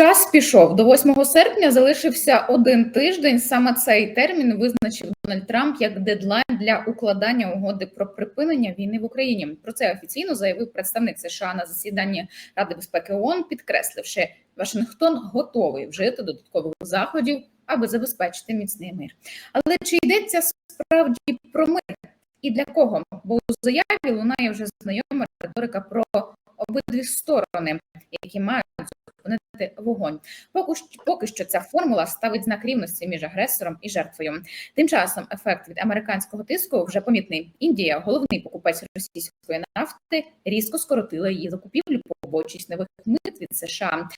Час пішов до 8 серпня. Залишився один тиждень. Саме цей термін визначив Дональд Трамп як дедлайн для укладання угоди про припинення війни в Україні. Про це офіційно заявив представник США на засіданні Ради безпеки ООН, підкресливши, Вашингтон готовий вжити додаткових заходів, аби забезпечити міцний мир. Але чи йдеться справді про мир? І для кого? Бо у заяві лунає вже знайома риторика про обидві сторони, які мають вогонь. Поки що, поки що ця формула ставить знак рівності між агресором і жертвою. Тим часом ефект від американського тиску вже помітний. Індія, головний покупець російської нафти, різко скоротила її закупівлю, побочість нових мит від США.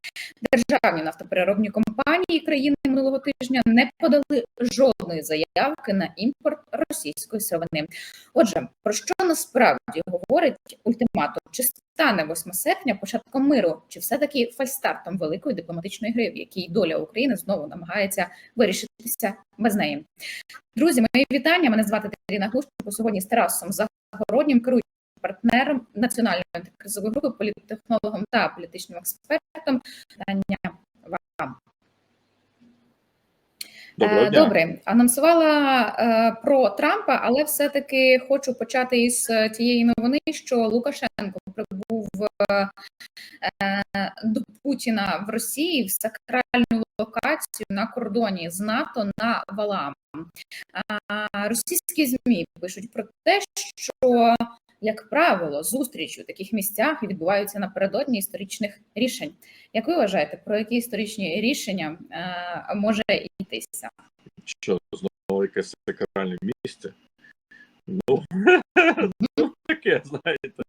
Державні нафтопереробні компанії країни минулого тижня не подали жодної заявки на імпорт російської сировини. Отже, про що насправді говорить ультиматум? Чи стане 8 серпня початком миру, чи все таки фальстартом великої дипломатичної гри, в якій доля України знову намагається вирішитися без неї? Друзі, мої вітання. Мене звати Таріна Глущенко. Сьогодні з Тарасом Загороднім керуючим партнером національної антикризової групи, політтехнологом та політичним експертом. Питання вам. Доброго Е, дня. Добре, анонсувала е, про Трампа, але все-таки хочу почати із е, тієї новини, що Лукашенко прибув е, до Путіна в Росії в сакральну локацію на кордоні з НАТО на Валам. Російські змі пишуть про те, що як правило, зустрічі у таких місцях відбуваються напередодні історичних рішень. Як ви вважаєте, про які історичні рішення е, може йтися? Що знову якесь сакральне місце? Ну, ну таке, знаєте.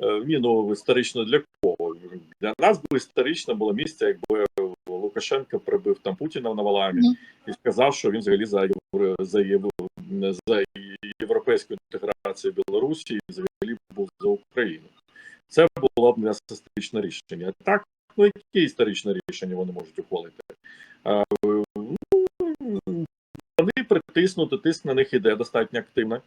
Е, Ні, ну історично для кого? Для нас би історично було місце, якби Лукашенко прибив там Путіна на Валамі і сказав, що він взагалі за, за, за європейську інтеграцію Білорусі і взагалі був за Україну. Це було б для нас історичне рішення. Так, ну які історичне рішення вони можуть ухвалити? Ну, притиснути, тиск на них іде достатньо активно.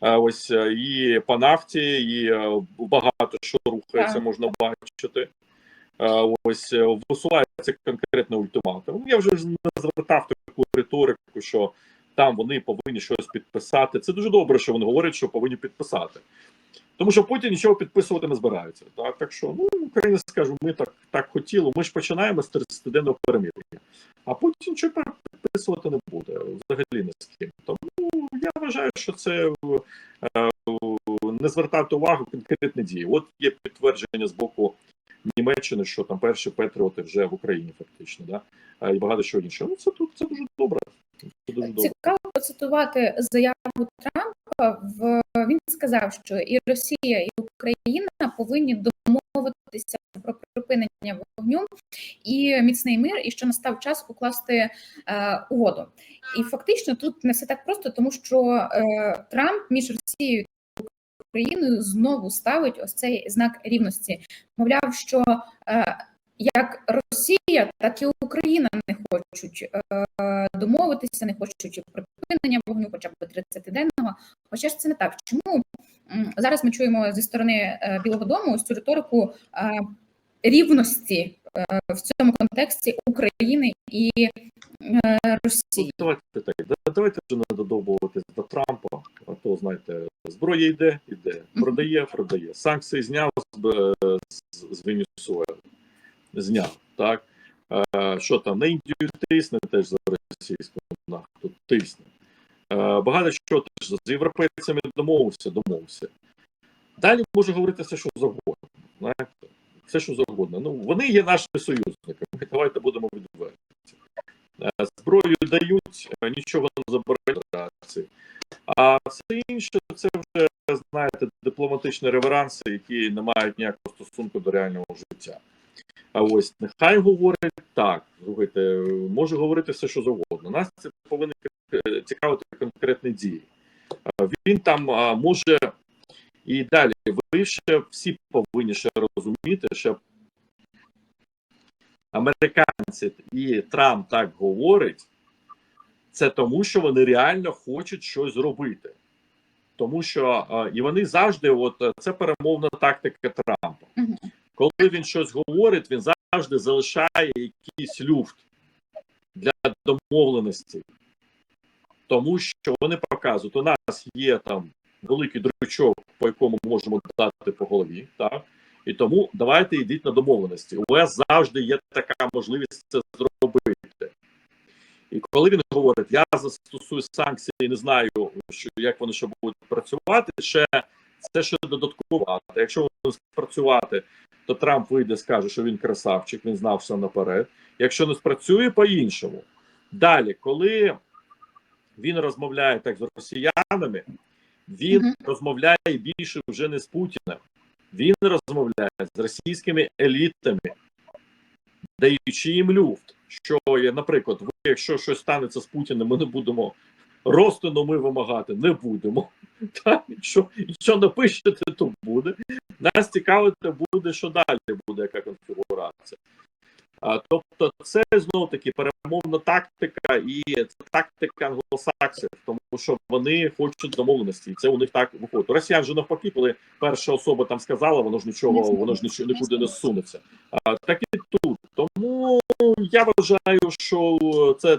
Ось е, і по нафті, і е, багато що рухається, Так. можна бачити. Ось е, висувається конкретно ультиматум. Я вже не звертав таку риторику, що там вони повинні щось підписати. Це дуже добре, що вони говорять, що повинні підписати. Тому що Путін нічого підписувати не збирається. Так, так що ну Україна скаже, ми так так хотіли. Ми ж починаємо з 30-денного перемир'я, а Путін нічого підписувати не буде взагалі не з ким. Тому я вважаю, що це е, не звертати увагу конкретні дії. От є підтвердження з боку Німеччини, що там перші Петріоти вже в Україні, фактично, да? І багато що іншого. Ну це тут це дуже добре. Це дуже добре. Цікаво процитувати заяву Трампа. В він сказав, що і Росія, і Україна повинні домовитися припинення вогню і міцний мир, і що настав час укласти е, угоду. І фактично тут не все так просто, тому що е, Трамп між Росією і Україною знову ставить ось цей знак рівності. Мовляв, що е, як Росія, так і Україна не хочуть е, домовитися, не хочуть припинення вогню, хоча б 30-денного. Хоча ж це не так. Чому зараз ми чуємо зі сторони е, Білого Дому ось цю риторику е, рівності е, в цьому контексті України і е, Росії? Ну, Давайте так. Давайте вже не додовбуватись до Трампа. А то знаєте, зброя йде, йде, продає, продає. Санкції зняв з, з, з Венесуели. Зняв. Так. Е, що там, на Індію тисне теж за російську нафту, тисне. Е, багато що теж з європейцями домовився, домовився. Далі може говорити все, що завгодно. Знаєте? Все, що завгодно. Ну, вони є нашими союзниками. Давайте будемо відверті. Е, Зброю дають, е, нічого не забирають. А все інше це вже знаєте дипломатичні реверанси, які не мають ніякого стосунку до реального життя. А ось нехай говорить так. Слухайте, може говорити все, що завгодно. Нас це повинні е, цікавити конкретні дії. Він там може і далі. Ви ще всі повинні ще розуміти, що американці і Трамп так говорить, це тому, що вони реально хочуть щось зробити. Тому що і вони завжди, от це перемовна тактика Трампа. Коли він щось говорить, він завжди залишає якийсь люфт для домовленості, тому що вони показують, у нас є там великий дрючок, по якому можемо дати по голові, так і тому давайте йдіть на домовленості. У вас завжди є така можливість це зробити. І коли він говорить, я застосую санкції, не знаю, що як вони ще будуть працювати, ще це ще додатково. Якщо вони спрацювати, то Трамп вийде, скаже, що він красавчик, він знав все наперед. Якщо не спрацює, по-іншому. Далі, коли він розмовляє так з росіянами, він Мгм. розмовляє більше вже не з Путіним. Він розмовляє з російськими елітами, даючи їм люфт. Що є, наприклад, ви, якщо щось станеться з Путіним, ми не будемо розтину ми вимагати, не будемо. Так, якщо, якщо напишете, то буде. Нас цікавити буде, що далі буде, яка конфігурація. Тобто, це знову таки перемовна тактика, і це тактика англосаксів, тому що вони хочуть домовленості, і це у них так виходить. Росіян же навпаки, коли перша особа там сказала, воно ж нічого, воно ж нічого нікуди не сунеться. Так і тут. Тому я вважаю, що це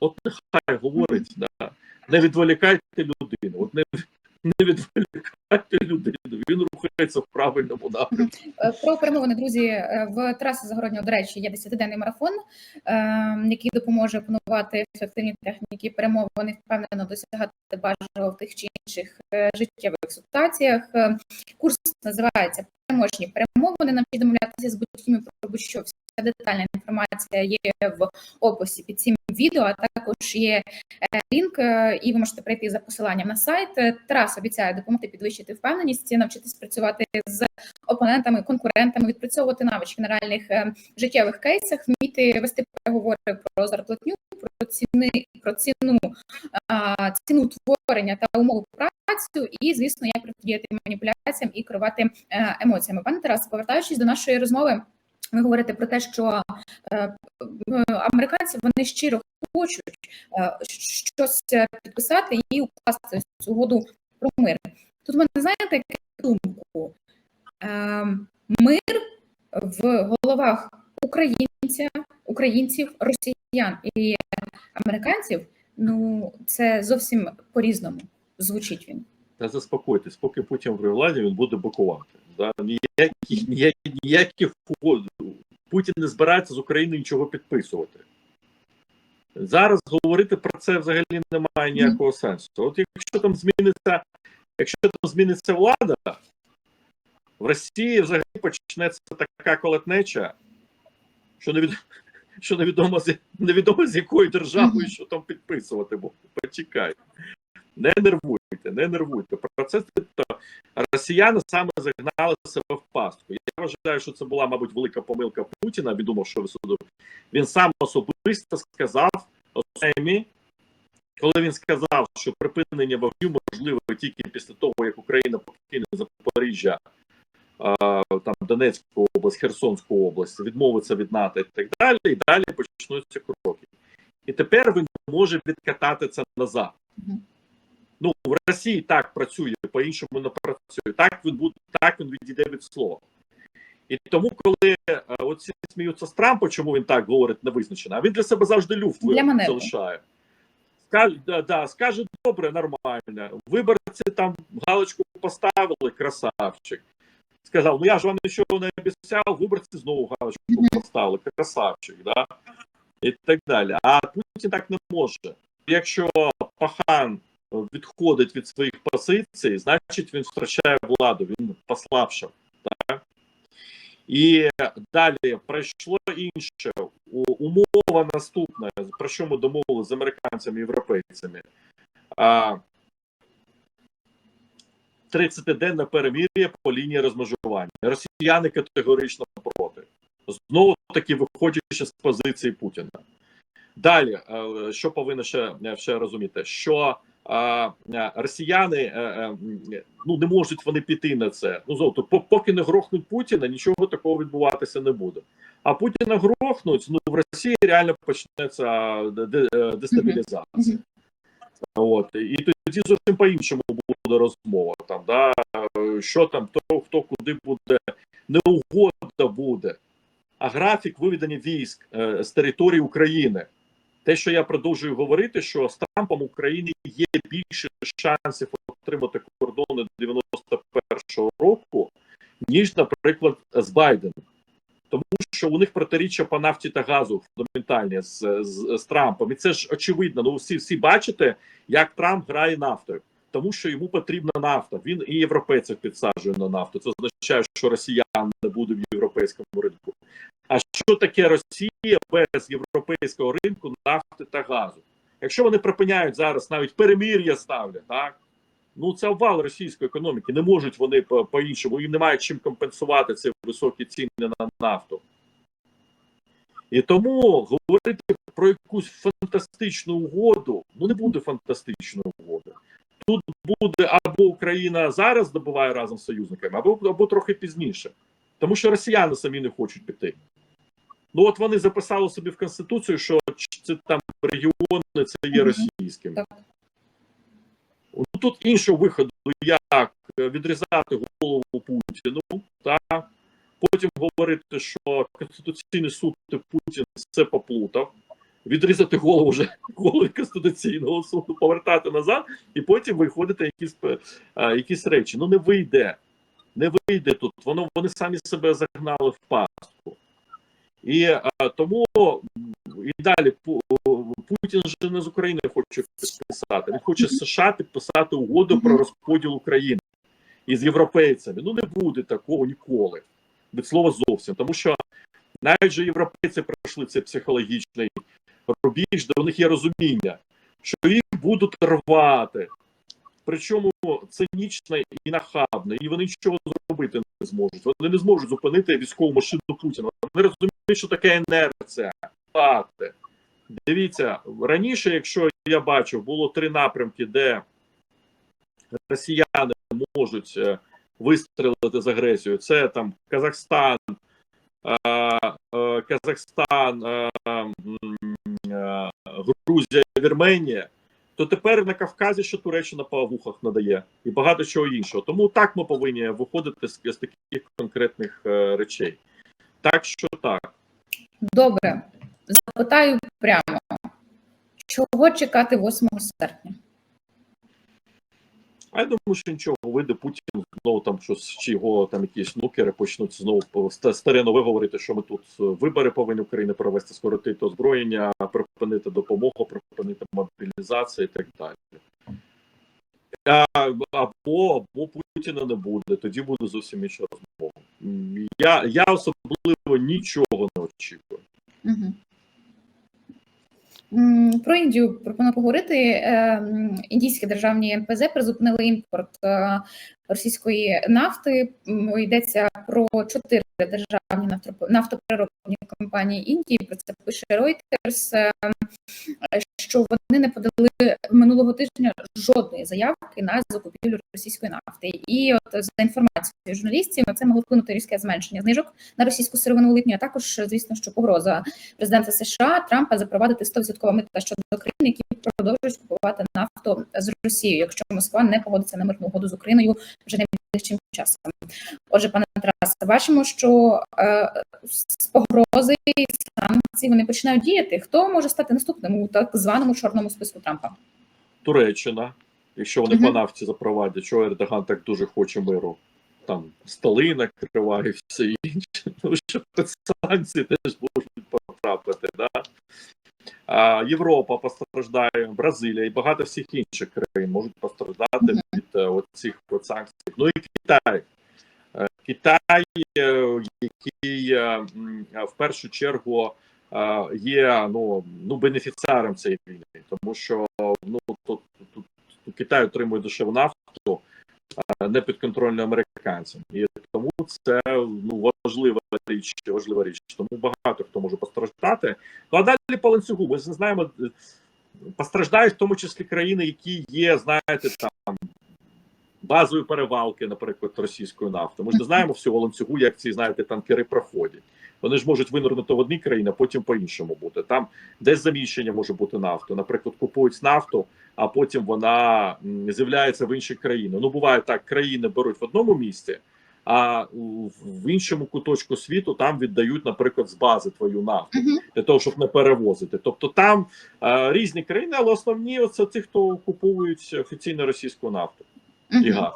от нехай говорить, да. не відволікайте людину. От не, не відволікайте людину. Він рухається в правильному напрямку. Е, Про перемовини, друзі, е, в траси загороднього, до речі, є 10-денний марафон, е, який допоможе опанувати ефективні техніки перемовин і впевнено досягати бажаного в тих чи інших життєвих ситуаціях. Курс називається Переможні перемовини. Навчіть домовлятися з будь-ким і про будь-що. Детальна інформація є в описі під цим відео. А також є е, лінк, е, і ви можете прийти за посиланням на сайт. Е, Тарас обіцяє допомогти підвищити впевненість, навчитись працювати з опонентами, конкурентами, відпрацьовувати навички на реальних життєвих кейсах, вміти вести переговори про зарплатню, про ціни, про ціну, ціну творення та умови працю, і звісно, як протидіяти маніпуляціям і керувати емоціями. Пане Тарас, повертаючись до нашої розмови. Ви говорите про те, що е, американці вони щиро хочуть е, щось підписати і укласти цю угоду про мир. Тут мене знаєте яку думку? Е, мир в головах українця, українців, росіян і американців. Ну це зовсім по-різному звучить він. Та заспокойтесь, поки Путін при владі, він буде бокувати. Да? Ніяких, ніяких, ніяких. Путін не збирається з України нічого підписувати. Зараз говорити про це взагалі немає ніякого сенсу. От якщо там зміниться, якщо там зміниться влада, в Росії взагалі почнеться така колотнеча, що невідомо, що невідомо, з, невідомо з якою державою, що там підписувати, бо почекай. Не нервуйте, не нервуйте. Процес тобто, росіяни саме загнали себе в пастку. Я вважаю, що це була, мабуть, велика помилка Путіна. Він думав, що суду. Він сам особисто сказав Осемі, коли він сказав, що припинення вогню можливо тільки після того, як Україна покине Запоріжжя, там Донецьку область, Херсонську область, відмовиться від НАТО і так далі, і далі почнуться кроки. І тепер він може відкатати це назад. Ну, в Росії так працює, по-іншому не працює. Так він буде, так він відійде від слова. І тому, коли е, оці сміються з Трампа, чому він так говорить невизначено, а він для себе завжди люфт залишає. Скаже, да, да, скаже добре, нормально. Виборці там галочку поставили, красавчик. Сказав, ну я ж вам нічого не обіцяв, виборці знову галочку поставили, красавчик, да? і так далі. А Путін так не може. Якщо Пахан відходить від своїх позицій, значить він втрачає владу, він послабшав. Так? І далі пройшло інше. Умова наступна, про що ми домовилися з американцями і європейцями. 30-денне перемір'я по лінії розмежування. Росіяни категорично проти. Знову таки виходячи з позиції Путіна. Далі, е, що повинно ще, ще розуміти, що росіяни е, е, ну не можуть вони піти на це. Ну зовто, поки не грохнуть Путіна, нічого такого відбуватися не буде. А Путіна грохнуть, ну в Росії реально почнеться де- де- е, дестабілізація. От і тоді зовсім по-іншому буде розмова. Там да е, що там, хто хто куди буде не угода буде, а графік виведення військ е, з території України. Те, що я продовжую говорити, що з Трампом України є більше шансів отримати кордони 91-го року, ніж, наприклад, з Байденом. Тому що у них протиріччя по нафті та газу фундаментальні з, з, з Трампом. І це ж очевидно. Ну всі всі бачите, як Трамп грає нафтою, тому що йому потрібна нафта. Він і європейців підсаджує на нафту. Це означає, що росіян не буде в європейському ринку. А що таке Росія без європейського ринку нафти та газу? Якщо вони припиняють зараз навіть перемір'я ставлять, так ну це обвал російської економіки. Не можуть вони по- по-іншому, їм немає чим компенсувати ці високі ціни на нафту. І тому говорити про якусь фантастичну угоду, ну не буде фантастичної угоди. Тут буде або Україна зараз здобуває разом з союзниками, або, або трохи пізніше. Тому що росіяни самі не хочуть піти. Ну от вони записали собі в Конституцію, що це там регіони це є російськими. Так. Ну тут іншого виходу, як е, відрізати голову Путіну, так потім говорити, що Конституційний суд Путін це поплутав, відрізати голову вже голови Конституційного суду, повертати назад, і потім виходити якісь, якісь речі. Ну не вийде. Не вийде тут. Воно вони самі себе загнали в пастку. І а, тому і далі Пу- Путін же не з України хоче підписати. Він хоче з США підписати угоду про розподіл України із європейцями. Ну не буде такого ніколи. Від слова зовсім. Тому що навіть же європейці пройшли цей психологічний рубіж, де у них є розуміння, що їх будуть рвати. Причому цинічно і нахабно, і вони нічого зробити не зможуть. Вони не зможуть зупинити військову машину Путіна. Вони розуміють, що таке інерція. Дивіться, раніше, якщо я бачив, було три напрямки, де росіяни можуть е, вистрілити з агресією. Це там Казахстан, е, Казахстан, е, Грузія, Вірменія. То тепер на Кавказі ще Туреччина по вухах надає і багато чого іншого. Тому так ми повинні виходити з, з таких конкретних е, речей. Так що так. Добре, запитаю прямо, чого чекати 8 серпня? А я думаю, що нічого вийде Путін знову там щось чи його там якісь нукери почнуть знову старе нове говорити, що ми тут е, вибори повинні Україна провести, скоротити озброєння, припинити допомогу, припинити мобілізацію і так далі. Або, або Путіна не буде, тоді буде зовсім інша розмова. Я, я особливо нічого не очікую. Угу. Про Індію пропоную поговорити. Е, Індійські державні НПЗ призупинили імпорт е, російської нафти. Йдеться про чотири державні нафтоп- нафтопереробні компанії Індії. Про це пише Reuters, е, що вони не подали минулого тижня жодної заявки на закупівлю російської нафти. І от за інформацією журналістів, на це могло вплинути різке зменшення знижок на російську сировину у липні, а також, звісно, що погроза президента США Трампа запровадити 100% мита щодо країн, які продовжують купувати нафту з Росією, якщо Москва не погодиться на мирну угоду з Україною вже найближчим часом. Отже, пане Тарасе, бачимо, що е, з погрози і санкцій вони починають діяти. Хто може стати наступним у так званому чорному списку Трампа? Туреччина, якщо вони Мгм. по нафті запровадять, що Ердоган так дуже хоче миру, там столи накриває все інше. Тому що санкції теж можуть потрапити. Да? Європа постраждає, Бразилія і багато всіх інших країн можуть постраждати від е, цих санкцій. Ну і Китай. Е, Китай, е, який в першу чергу є ну, ну бенефіціаром цієї війни, тому що ну тут, тут, тут Китай отримує дешеву нафту, не підконтрольно американцям, і тому це ну важлива річ, важлива річ. Тому багато хто може постраждати. Ну а далі по ланцюгу. Ми знаємо, постраждають в тому числі країни, які є, знаєте, там базові перевалки, наприклад, російської нафти. Ми ж не знаємо всього ланцюгу, як ці знаєте танкери проходять. Вони ж можуть винурнути в одній країні, а потім по іншому бути. Там десь заміщення може бути нафту. Наприклад, купують нафту, а потім вона з'являється в іншій країні. Ну буває так, країни беруть в одному місці, а в іншому куточку світу там віддають, наприклад, з бази твою нафту для того, щоб не перевозити. Тобто там е, різні країни, але основні це ті, хто купують офіційно російську нафту і газ.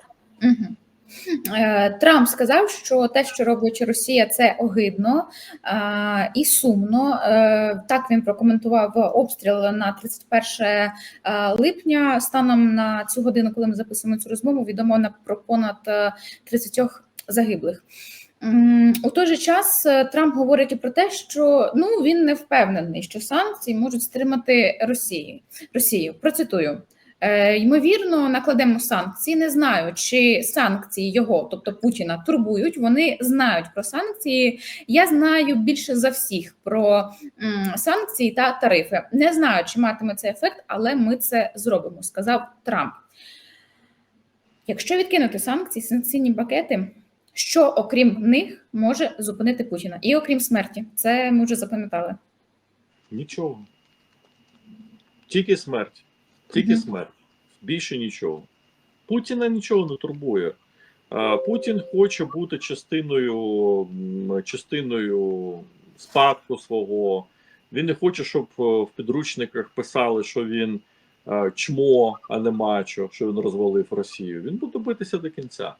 Е, Трамп сказав, що те, що робить Росія, це огидно е, і сумно. Е, Так він прокоментував обстріл на 31 е, липня. Станом на цю годину, коли ми записуємо цю розмову, відомо на про понад е, 30 загиблих. У той же час е, Трамп говорить і про те, що ну він не впевнений, що санкції можуть стримати Росію. Росію процитую. Е, Ймовірно, накладемо санкції. Не знаю, чи санкції його, тобто Путіна, турбують. Вони знають про санкції. Я знаю більше за всіх про санкції та тарифи. Не знаю, чи матиме це ефект, але ми це зробимо, сказав Трамп. Якщо відкинути санкції, санкційні пакети, що окрім них може зупинити Путіна, і окрім смерті, це ми вже запам'ятали. Нічого. Тільки смерть. Тільки Мгм. смерть. Більше нічого. Путіна нічого не турбує. Путін хоче бути частиною, частиною спадку свого. Він не хоче, щоб е, в підручниках писали, що він е, чмо, а не мачо, що він розвалив Росію. Він буде битися до кінця.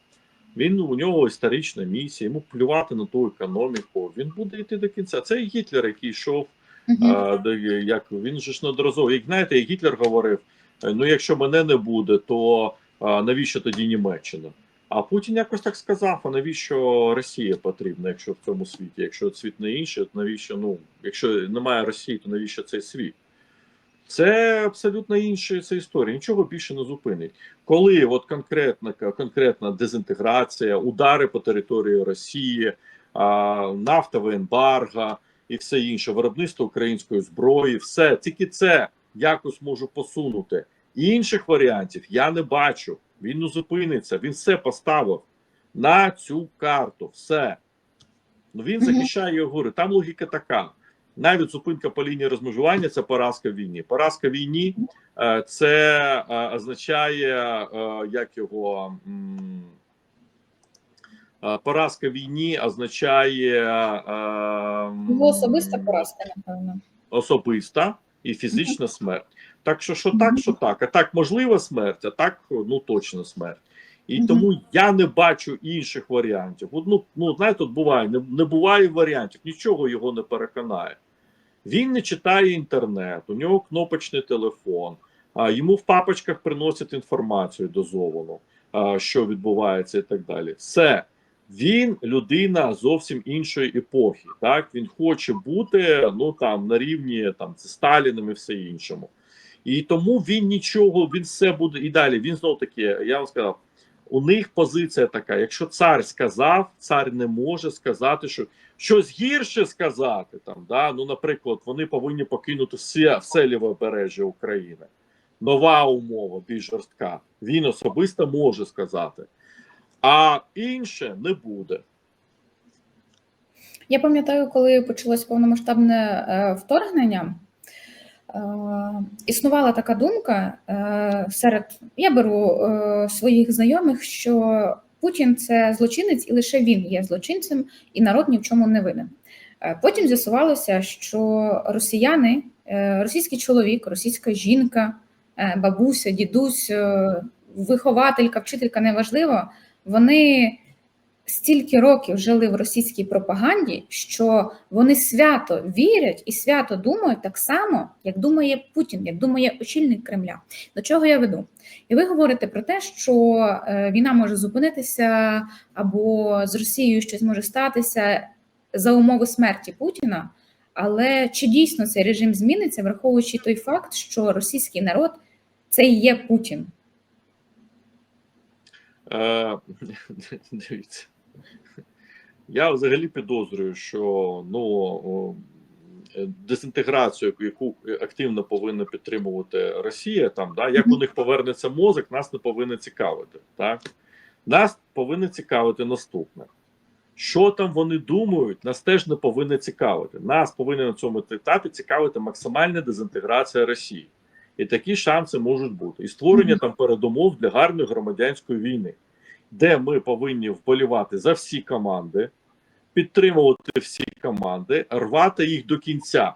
Він у нього історична місія, йому плювати на ту економіку. Він буде йти до кінця. Це і Гітлер, який йшов Мгм. а, як він же ж неодноразово, як знаєте, як Гітлер говорив: е, ну якщо мене не буде, то а, навіщо тоді Німеччина? А Путін якось так сказав: а навіщо Росія потрібна, якщо в цьому світі? Якщо світ не інший, то навіщо? Ну, якщо немає Росії, то навіщо цей світ? Це абсолютно інша це історія. Нічого більше не зупинить. Коли от конкретна конкретна дезінтеграція, удари по території Росії, а, нафтове ембарго і все інше, виробництво української зброї, все тільки це якось можу посунути. Інших варіантів я не бачу. Він не зупиниться. Він все поставив на цю карту. Все. Ну він захищає його гори. Там логіка така. Навіть зупинка по лінії розмежування це поразка в війні. Поразка в війні е, це е, означає, е, як його поразка в війні означає е, Його особиста поразка, напевно. особиста і фізична смерть. Так що, що так, що так. А так можлива смерть, а так ну точно смерть. І Мгм. тому я не бачу інших варіантів. Ну, ну знаєте, тут буває, не, не буває варіантів, нічого його не переконає. Він не читає інтернет, у нього кнопочний телефон, а йому в папочках приносять інформацію дозовану, що відбувається, і так далі. Все. Він людина зовсім іншої епохи. Так він хоче бути ну там на рівні там з Сталіним і все іншому. І тому він нічого, він все буде і далі. Він знов таки, я вам сказав, у них позиція така: якщо цар сказав, цар не може сказати, що щось гірше сказати. Там да ну, наприклад, вони повинні покинути все, все лівобережжя України. Нова умова, більш жорстка. Він особисто може сказати, а інше не буде. Я пам'ятаю, коли почалось повномасштабне е, вторгнення, існувала така думка е, серед я беру е, своїх знайомих, що Путін це злочинець, і лише він є злочинцем, і народ ні в чому не винен. Е, Потім з'ясувалося, що росіяни, е, російський чоловік, російська жінка, е, бабуся, дідусь, е, вихователька, вчителька неважливо, вони стільки років жили в російській пропаганді, що вони свято вірять і свято думають так само, як думає Путін, як думає очільник Кремля. До чого я веду? І ви говорите про те, що е, війна може зупинитися або з Росією щось може статися за умови смерті Путіна. Але чи дійсно цей режим зміниться, враховуючи той факт, що російський народ це і є Путін? Е, дивіться. Я взагалі підозрюю, що ну дезінтеграцію, яку активно повинна підтримувати Росія, там да як у них повернеться мозок, нас не повинно цікавити. Так нас повинно цікавити наступне. Що там вони думають, нас теж не повинно цікавити. Нас повинна на цьому етапі цікавити максимальна дезінтеграція Росії. І такі шанси можуть бути. І створення Мгм. там передумов для гарної громадянської війни. Де ми повинні вболівати за всі команди, підтримувати всі команди, рвати їх до кінця.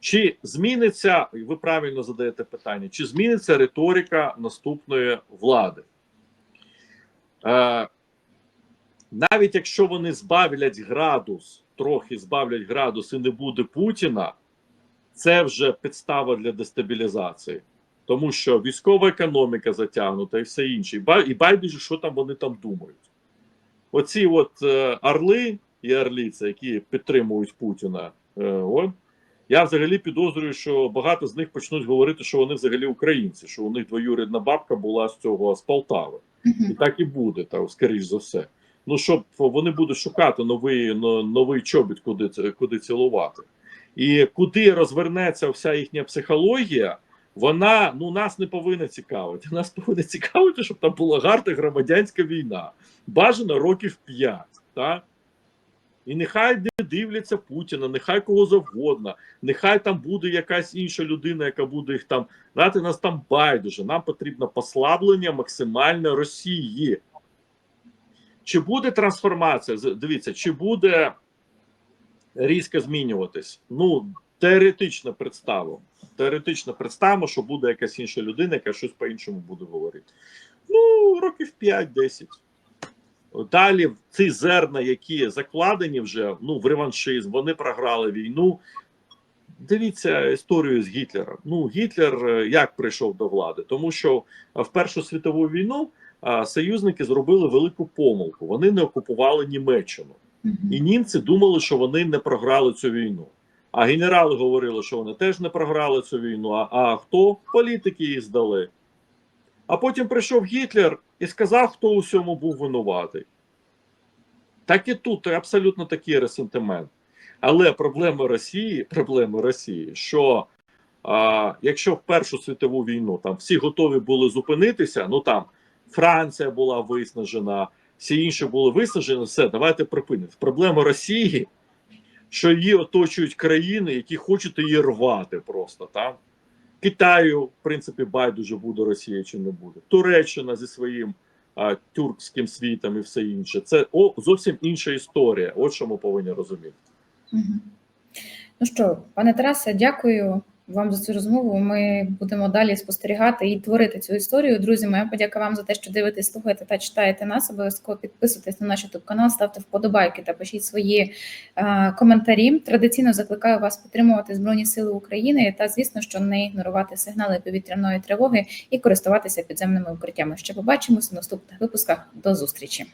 Чи зміниться, ви правильно задаєте питання, чи зміниться риторика наступної влади? Е, навіть якщо вони збавлять градус, трохи збавлять градус і не буде Путіна, це вже підстава для дестабілізації. Тому що військова економіка затягнута і все інше. І ба- І байдуже, що там вони там думають. Оці от е, орли і орліці, які підтримують Путіна, е, от, я взагалі підозрюю, що багато з них почнуть говорити, що вони взагалі українці, що у них двоюрідна бабка була з цього з Полтави. І так і буде, так, скоріш за все. Ну, щоб вони будуть шукати новий, новий чобіт, куди, куди цілувати. І куди розвернеться вся їхня психологія, вона ну, нас не повинна цікавити. Нас повинна цікавити, щоб там була гарна громадянська війна. Бажано років 5. Так? І нехай не дивляться Путіна, нехай кого завгодно, нехай там буде якась інша людина, яка буде їх там. Знаєте, нас там байдуже. Нам потрібно послаблення максимальне Росії. Чи буде трансформація? Дивіться, чи буде різко змінюватись? Ну, теоретично представимо. Теоретично представимо, що буде якась інша людина, яка щось по-іншому буде говорити. Ну, років 5-10. Далі ці зерна, які закладені вже ну, в реваншизм, вони програли війну. Дивіться історію з Гітлером. Ну, Гітлер е, як прийшов до влади? Тому що е, в Першу світову війну союзники зробили велику помилку. Вони не окупували Німеччину. І німці думали, що вони не програли цю війну. А генерали говорили, що вони теж не програли цю війну. А, а хто? Політики її здали. А потім прийшов Гітлер і сказав, хто у всьому був винуватий. Так і тут абсолютно такий ресентимент. Але проблема Росії, проблема Росії, що а, якщо в Першу світову війну там всі готові були зупинитися, ну там Франція була виснажена, всі інші були виснажені, все, давайте припинити. Проблема Росії, що її оточують країни, які хочуть її рвати просто там. Китаю, в принципі, байдуже буде Росія чи не буде. Туреччина зі своїм а, тюркським світом і все інше. Це о, зовсім інша історія. От що ми повинні розуміти. Угу. Ну що, пане Тарасе, дякую вам за цю розмову. Ми будемо далі спостерігати і творити цю історію. Друзі, моя подяка вам за те, що дивитесь, слухаєте та читаєте нас. Обов'язково підписуйтесь на наш youtube канал, ставте вподобайки та пишіть свої е, коментарі. Традиційно закликаю вас підтримувати Збройні Сили України та, звісно, що не ігнорувати сигнали повітряної тривоги і користуватися підземними укриттями. Ще побачимося в наступних випусках. До зустрічі.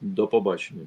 До побачення.